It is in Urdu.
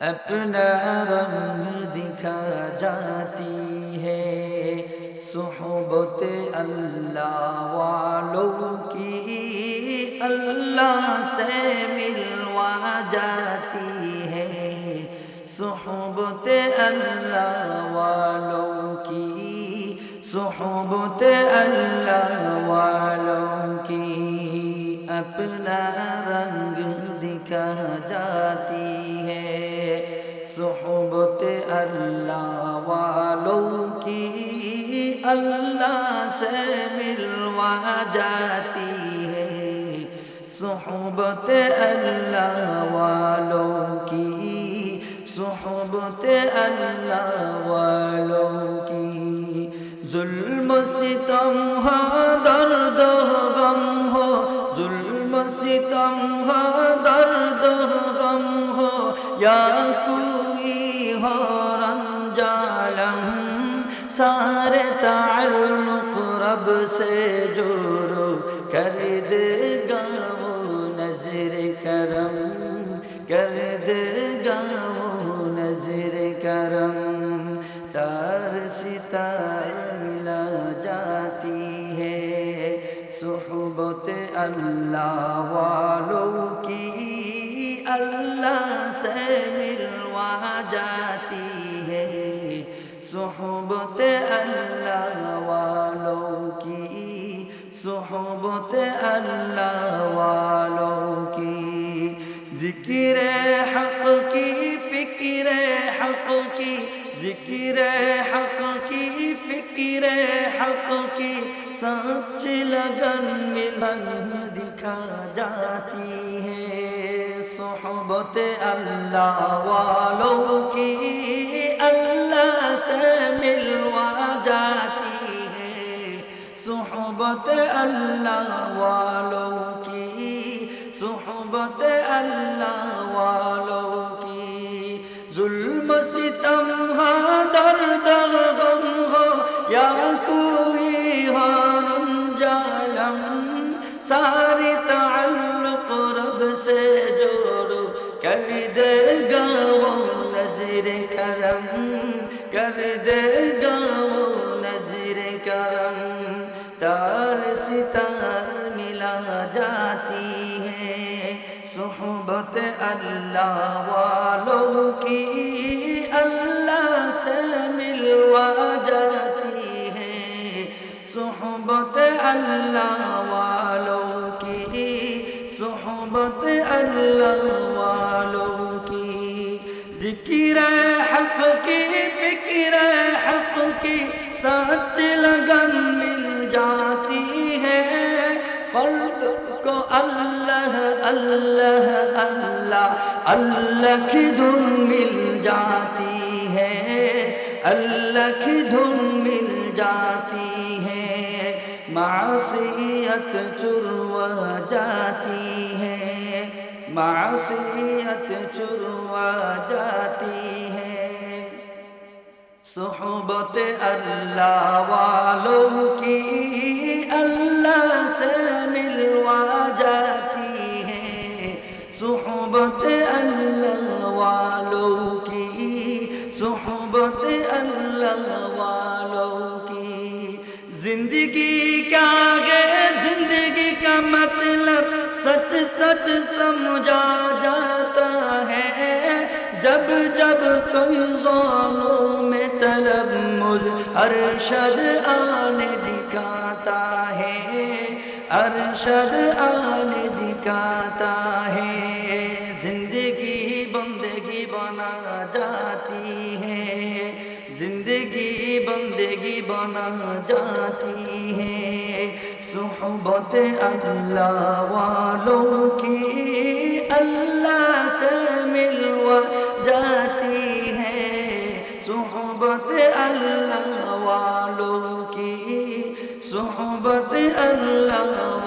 اپنا رنگ دکھا جاتی ہے۔ صحبت اللہ والوں کی اللہ سے ملوا جاتی ہے۔ صحبت اللہ والوں کی، صحبت اللہ والوں کی۔ اپنا رنگ دکھا جاتی اللہ والوں کی اللہ سے ملوا جاتی ہے۔ صحبت اللہ والوں کی، صحبت اللہ والوں کی۔ ظلم ستم ہو درد غم ہو ظلم ستم ہو درد غم ہو یا کوئی ہو رنجالم سارے تعلق رب سے جوڑو کر دے گا وہ نظر کرم، کر دے گا وہ نظر کرم۔ تار ستار جاتی ہے، صحبت اللہ والوں کی اللہ سے ملوا جاتی ہے صحبت اللہ والوں کی، صحبت اللہ والوں کی۔ ذکر حق کی، فکر حق کی۔ ذکر حق کی، فکر حق کی۔ سچ لگن ملن دکھا جاتی ہے۔ صحبت اللہ والوں کی۔ اللہ سے ملوا جاتی ہے۔ صحبت اللہ والوں کی، صحبت اللہ والوں کی۔ ظلم ستم ہو درد غم ہو، یا کوئی ہو رنجالم ساری تعلق رب سے جوڑو، کر دے گا وہ نظر کرم، کر دے گا وہ نظر کرم، تار ستار ملا جاتی ہے۔ صحبت اللہ والوں کی اللہ سے ملوا جاتی ہے۔ صحبت اللہ والوں کی، صحبت اللہ والوں کی۔ ذکر حق کی فکر حق کی سچ لگن مل جاتی ہے۔ قلب کو اللہ اللہ اللہ اللہ کی دھن مل جاتی ہے۔ اللہ کی دھن مل جاتی ہے۔ معصیت چروا جاتی ہے۔ معصیت چروا جاتی صحبت اللہ والوں کی اللہ سے ملوا جاتی ہے۔ صحبت اللہ والوں کی، صحبت اللہ والوں کی۔ زندگی کا ہے زندگی کا مطلب سچ سچ سمجھا جاتا جب جب کوئی ظالم میں طلب مجھ ارشد آنے دکھاتا ہے، ارشد آنے دکھاتا ہے۔ زندگی بندگی بنا جاتی ہے، زندگی بندگی بنا جاتی ہے۔ صحبت اللہ والوں کی اللہ سے ملوا اللہ والوں کی صحبت اللہ